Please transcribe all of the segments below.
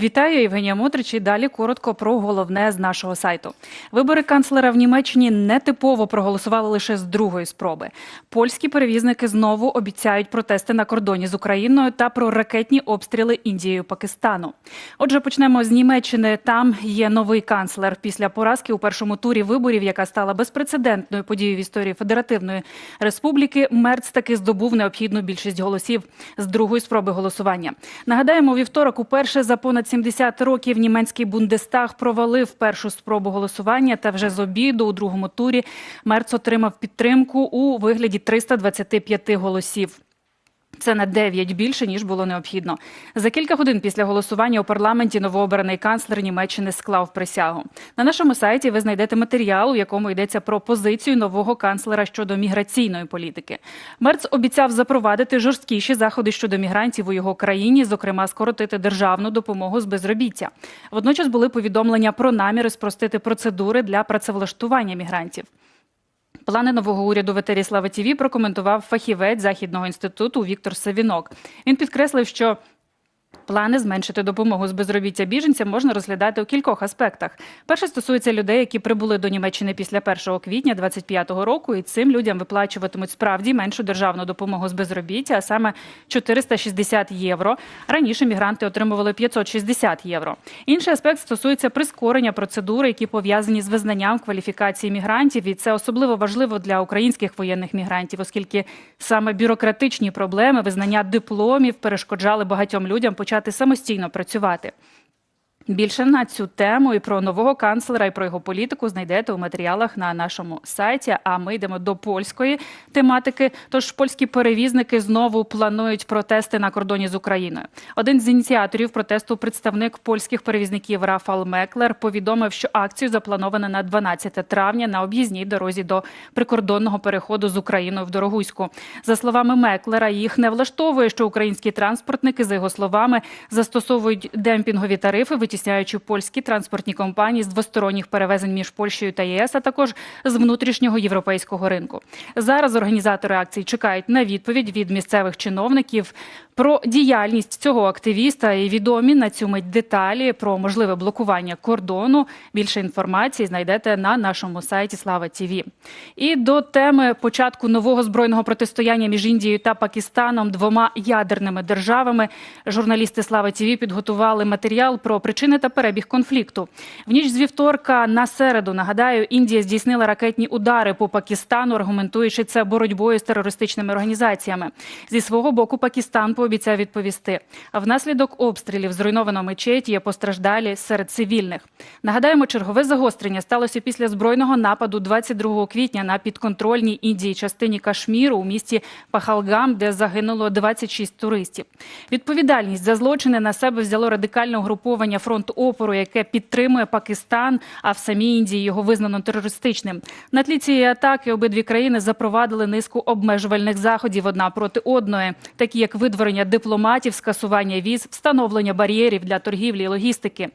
Вітаю, Євгенія Мотрич. І далі коротко про головне з нашого сайту. Вибори канцлера в Німеччині нетипово проголосували лише з другої спроби. Польські перевізники знову обіцяють протести на кордоні з Україною та про ракетні обстріли Індією Пакистану. Отже, почнемо з Німеччини. Там є новий канцлер після поразки у першому турі виборів, яка стала безпрецедентною подією в історії Федеративної Республіки. Мерц таки здобув необхідну більшість голосів з другої спроби голосування. Нагадаємо, вівторок уперше за понад 70 років німецький Бундестаг провалив першу спробу голосування. Та вже з обіду у другому турі Мерц отримав підтримку у вигляді 325 голосів. Це на 9 більше ніж було необхідно. За кілька годин після голосування у парламенті новообраний канцлер Німеччини склав присягу. На нашому сайті ви знайдете матеріал, у якому йдеться про позицію нового канцлера щодо міграційної політики. Мерц обіцяв запровадити жорсткіші заходи щодо мігрантів у його країні, зокрема скоротити державну допомогу з безробіття. Водночас були повідомлення про наміри спростити процедури для працевлаштування мігрантів. Плани нового уряду в етері Слава ТІВІ прокоментував фахівець західного інституту Віктор Савінок. Він підкреслив, що Плани зменшити допомогу з безробіття біженцям можна розглядати у кількох аспектах. Перше стосується людей, які прибули до Німеччини після 1 квітня 2025 року, і цим людям виплачуватимуть справді меншу державну допомогу з безробіття, а саме 460 євро. Раніше мігранти отримували 560 євро. Інший аспект стосується прискорення процедури, які пов'язані з визнанням кваліфікації мігрантів, і це особливо важливо для українських воєнних мігрантів, оскільки саме бюрократичні проблеми визнання дипломів перешкоджали багатьом людям почати самостійно працювати. Більше на цю тему і про нового канцлера і про його політику знайдете у матеріалах на нашому сайті. А ми йдемо до польської тематики. Тож польські перевізники знову планують протести на кордоні з Україною. Один з ініціаторів протесту, представник польських перевізників Рафал Меклер, повідомив, що акцію заплановано на 12 травня на об'їзній дорозі до прикордонного переходу з Україною в Дорогуську. За словами Меклера, їх не влаштовує, що українські транспортники, за його словами, застосовують демпінгові тарифи, витісняючи польські транспортні компанії з двосторонніх перевезень між Польщею та ЄС, а також з внутрішнього європейського ринку. Зараз організатори акцій чекають на відповідь від місцевих чиновників про діяльність цього активіста і відомі на цю мить деталі про можливе блокування кордону. Більше інформації знайдете на нашому сайті Слава Тіві. І до теми початку нового збройного протистояння між Індією та Пакистаном двома ядерними державами. Журналісти Слава Тіві підготували матеріал про причини та перебіг конфлікту. В ніч з вівторка на середу нагадаю, Індія здійснила ракетні удари по Пакистану, аргументуючи це боротьбою з терористичними організаціями. Зі свого боку, Пакистан пообіцяв відповісти. А внаслідок обстрілів зруйновано мечеть є постраждалі серед цивільних. Нагадаємо, чергове загострення сталося після збройного нападу 22 квітня на підконтрольній Індії частині Кашміру у місті Пахалгам, де загинуло 26 туристів. Відповідальність за злочини на себе взяло радикальне угруповання фронт опору, яке підтримує Пакистан, а в самій Індії його визнано терористичним. На тлі цієї атаки обидві країни запровадили низку обмежувальних заходів одна проти одної, такі як видворення дипломатів, скасування віз, встановлення бар'єрів для торгівлі і логістики.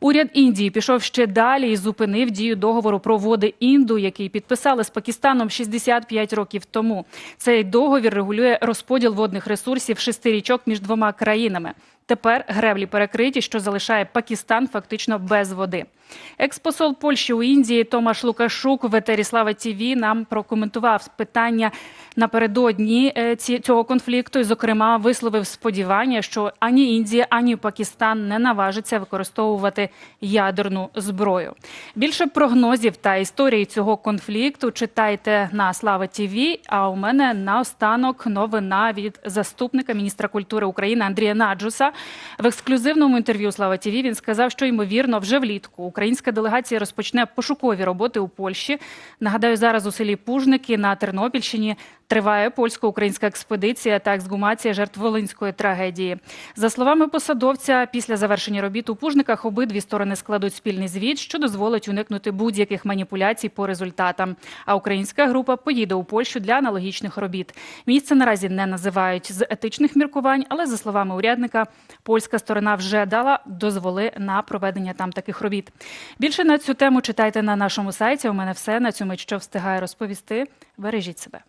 Уряд Індії пішов ще далі і зупинив дію договору про води Інду, який підписали з Пакистаном 65 років тому. Цей договір регулює розподіл водних ресурсів шести річок між двома країнами. Тепер греблі перекриті, що залишає Пакистан фактично без води. Експосол Польщі у Індії Томаш Лукашук в етері ТІВІ нам прокоментував питання напередодні е, ці- цього конфлікту. І, зокрема, висловив сподівання, що ані Індія, ані Пакистан не наважаться використовувати ядерну зброю. Більше прогнозів та історії цього конфлікту читайте на Слава ТІВІ. А у мене наостанок новина від заступника міністра культури України Андрія Наджуса. В ексклюзивному інтерв'ю Слава ТІВІ він сказав, що ймовірно вже влітку українська делегація розпочне пошукові роботи у Польщі. Нагадаю, зараз у селі Пужники на Тернопільщині триває польсько-українська експедиція та ексгумація жертв волинської трагедії. За словами посадовця, після завершення робіт у Пужниках обидві сторони складуть спільний звіт, що дозволить уникнути будь-яких маніпуляцій по результатам. А українська група поїде у Польщу для аналогічних робіт. Місце наразі не називають з етичних міркувань, але за словами урядника, польська сторона вже дала дозволи на проведення там таких робіт. Більше на цю тему читайте на нашому сайті. У мене все на цьому, що встигаю розповісти. Бережіть себе.